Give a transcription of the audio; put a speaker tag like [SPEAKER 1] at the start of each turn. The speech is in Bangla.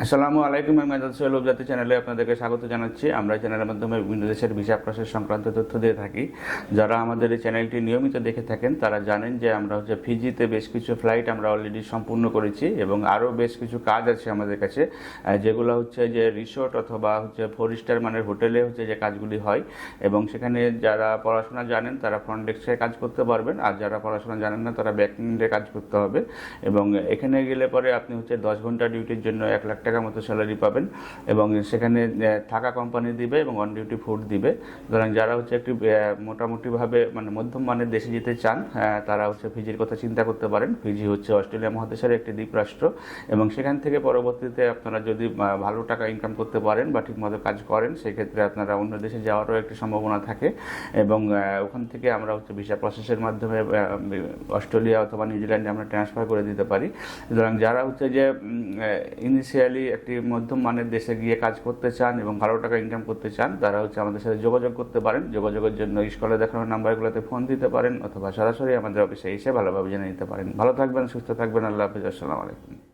[SPEAKER 1] আসসালামু আলাইকুম, আমি মেজাজ সোহেল উপজাতি চ্যানেলে আপনাদেরকে স্বাগত জানাচ্ছি। আমরা চ্যানেলের মাধ্যমে বিভিন্ন দেশের ভিসা প্রসেস সংক্রান্ত তথ্য দিয়ে থাকি। যারা আমাদের এই চ্যানেলটি নিয়মিত দেখে থাকেন, তারা জানেন যে আমরা হচ্ছে ফিজিতে বেশ কিছু ফ্লাইট আমরা অলরেডি সম্পূর্ণ করেছি এবং আরও বেশ কিছু কাজ আছে আমাদের কাছে যেগুলো হচ্ছে যে রিসোর্ট অথবা হচ্ছে ফোর স্টার মানের হোটেলে হচ্ছে যে কাজগুলি হয় এবং সেখানে যারা পড়াশোনা জানেন তারা ফ্রন্ট ডেস্কে কাজ করতে পারবেন, আর যারা পড়াশোনা জানেন না তারা ব্যাক কাজ করতে হবে এবং এখানে গেলে পরে আপনি হচ্ছে দশ ঘণ্টা ডিউটির জন্য এক লাখ টাকা মতো স্যালারি পাবেন এবং সেখানে থাকা কোম্পানি দিবে এবং অন ডিউটি ফুড দিবে। সুতরাং যারা হচ্ছে একটি মোটামুটিভাবে মানে মধ্যম মানের দেশে যেতে চান তারা হচ্ছে ফিজির কথা চিন্তা করতে পারেন। ফিজি হচ্ছে অস্ট্রেলিয়া মহাদেশের একটি দ্বীপরাষ্ট্র এবং সেখান থেকে পরবর্তীতে আপনারা যদি ভালো টাকা ইনকাম করতে পারেন বা ঠিকমতো কাজ করেন, সেক্ষেত্রে আপনারা অন্য দেশে যাওয়ারও একটি সম্ভাবনা থাকে এবং ওখান থেকে আমরা হচ্ছে ভিসা প্রসেসের মাধ্যমে অস্ট্রেলিয়া অথবা নিউজিল্যান্ডে আমরা ট্রান্সফার করে দিতে পারি। সুতরাং যারা হচ্ছে যে ইনিশিয়ালি একটি মধ্যম মানের দেশে গিয়ে কাজ করতে চান এবং ভালো টাকা ইনকাম করতে চান, তারা হচ্ছে আমাদের সাথে যোগাযোগ করতে পারেন। যোগাযোগের জন্য স্কলে দেখানোর নাম্বারগুলোতে ফোন দিতে পারেন অথবা সরাসরি আমাদের অফিসে এসে ভালোভাবে জেনে নিতে পারেন। ভালো থাকবেন, সুস্থ থাকবেন, আল্লাহ হাফিজ, আসসালামু আলাইকুম।